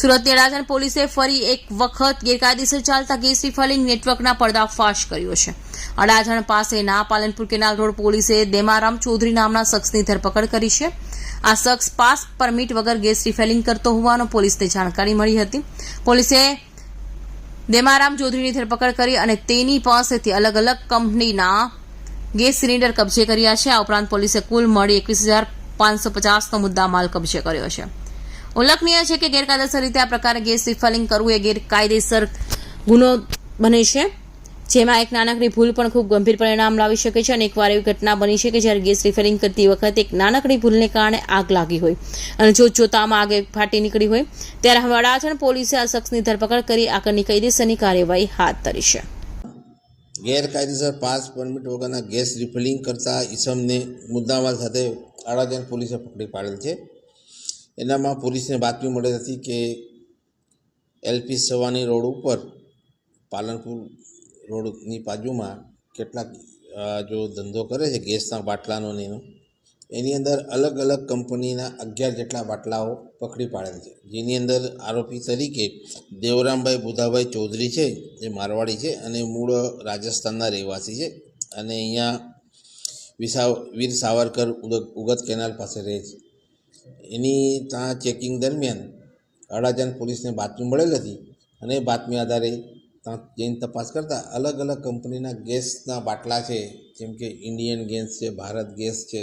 સુરતની અડાજણ પોલીસે ફરી એક વખત ગેરકાયદેસર ચાલતા ગેસ રિફાઇલિંગ નેટવર્કના પર્દાફાશ કર્યો છે. અડાજણ પાસેના પાલનપુર કેનાલ રોડ પોલીસે દેમારામ ચૌધરી નામના શખ્સની ધરપકડ કરી છે. આ શખ્સ પાસ પરમિટ વગર ગેસ રિફિલિંગ કરતો હોવાનો પોલીસને જાણકારી મળી હતી. પોલીસે દેમારામ ચૌધરીની ધરપકડ કરી અને તેની પાસેથી અલગ અલગ કંપનીના ગેસ સિલિન્ડર કબજે કર્યા છે. આ ઉપરાંત પોલીસે કુલ મળી એકવીસ હજાર પાંચસો પચાસનો મુદ્દા માલ કબજે કર્યો છે. ઉલ્લેખનીય છે કે ગેરકાયદેસર રીતે આ પ્રકારે ગેસ રિફિલિંગ કરવું એ ગેરકાયદેસર ગુનો બને છે, જેમાં એક નાનકડી ભૂલ પણ ખૂબ ગંભીર પરિણામ લાવી શકે છે અને એકવાર એવી ઘટના બની છે કે જ્યારે ગેસ રિફિલિંગ કરતી વખતે એક નાનકડી ભૂલને કારણે આગ લાગી હોય અને જો જોતામાં આગે ફાટી નીકળી હોય, ત્યારે હવે અડાજણ પોલીસે આ શખ્સની ધરપકડ કરી આગળની કાયદેસરની કાર્યવાહી હાથ ધરી છે. ગેરકાયદેસર પાસ પરમિટ વગરના ગેસ રિફિલિંગ કરતા ઈસમને મુદ્દામાલ સાથે અડાજણ પોલીસે પકડી પાડેલ છે. એનામાં પોલીસને બાતમી મળી હતી કે એલપી સવાની રોડ ઉપર, પાલનપુર રોડની બાજુમાં કેટલાક જો ધંધો કરે છે, ગેસના બાટલાનો ને એનો, એની અંદર અલગ અલગ કંપનીના અગિયાર જેટલા બાટલાઓ પકડી પાડેલ છે. જેની અંદર આરોપી તરીકે દેવરામભાઈ બુધાભાઈ ચૌધરી છે જે મારવાડી છે અને મૂળ રાજસ્થાનના રહેવાસી છે અને અહીંયા વિસા વીર સાવરકર ઉગત કેનાલ પાસે રહે છે. એની ત્યાં ચેકિંગ દરમિયાન અડાજણ પોલીસને બાતમી મળેલ હતી અને એ બાતમી આધારે ત્યાં જઈને તપાસ કરતાં અલગ અલગ કંપનીના ગેસના બાટલા છે, જેમ કે ઇન્ડિયન ગેસ છે, ભારત ગેસ છે,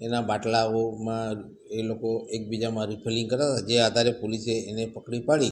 એના બાટલાઓમાં એ લોકો એકબીજામાં રિફિલિંગ કરતા હતા, જે આધારે પોલીસે એને પકડી પાડી.